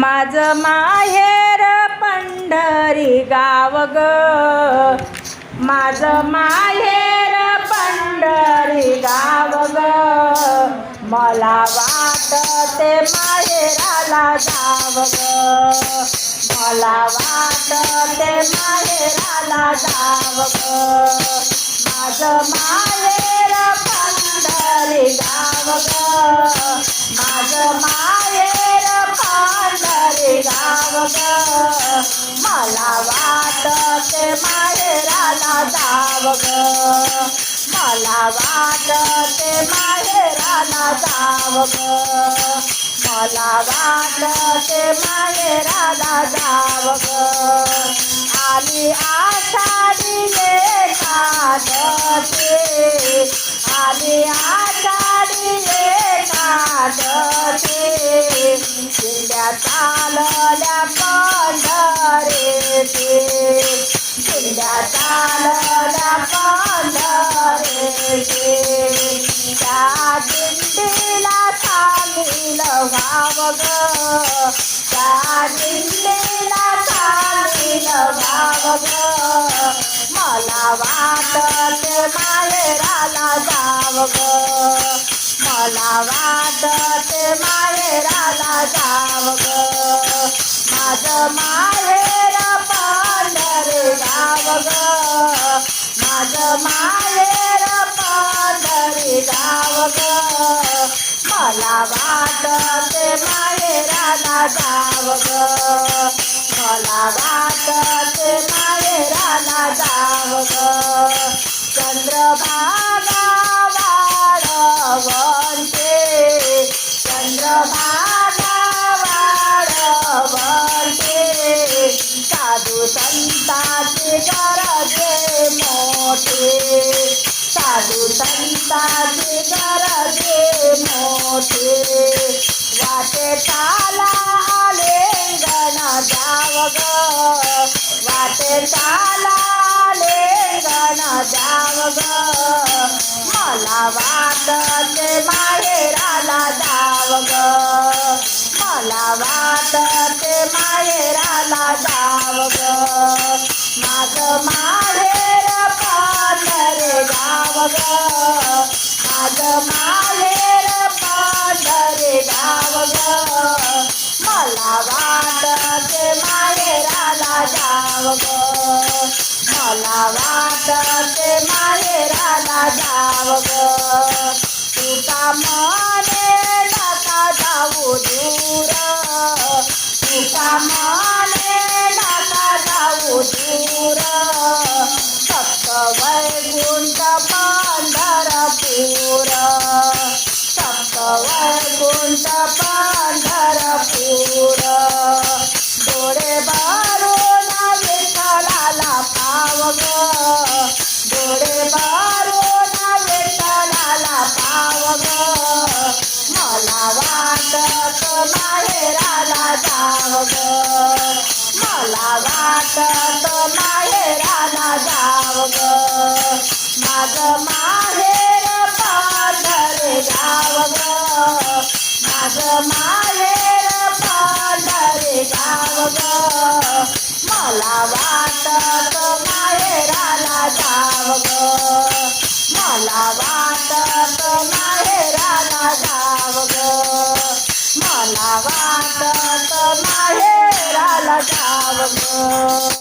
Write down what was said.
माझं माहेर पंढरी गाव ग. माझं माहेर पंढरी गाव ग. मला वाटते माहेराला जाव ग. मला वाटते माहेराला जाव ग. माझं माहेर पंढरी गाव ग. माझं माहेर पांढरे गाव ग मला वाटते माहेराला जाव ग. मला वाटते माहेराला जाव ग. मला वाटते माहेराला जाव ग. आली आषाढी एकादशी आली आषाढी त्या दिंडीला सामील व्हाव ग त्या दिंडीला सामील व्हाव ग मला वाटते माहेराला जाव ग मला वाटते माहेराला जाव ग माझं माहेर पांढरे गाव ग. माझं माहेर पादरी जाव ग. मला वाटते माहेराला जाव ग. मला वाटते माहेराला जाव ग. चंद्रभागा साधू संताचे गरजे मोठे. साधू संताचे गरजे मोठे. वाटे चाला लेंगण जाव ग. वाटे चाला लेंगण जाव ग. मला वाटते माहेराला जाव ग. मला वाटते माहेराला जाव ग माझं माहेर पांढरे गाव ग माझं माहेर पांढरे गाव ग मला वाटते माहेराला जाव ग मला वाटते माहेराला जाव ग तुका मने नका जाऊ दूर. तुका मने नका जाऊ दूर. फक्त वैकुंठ मला वाटत माहेराला जाव मला वाटत माहेराला जाव ग. माहेर पांढरे गाव ग. माहेर पांढरे गाव मला वाट मला वाटत माहेराला जाव ग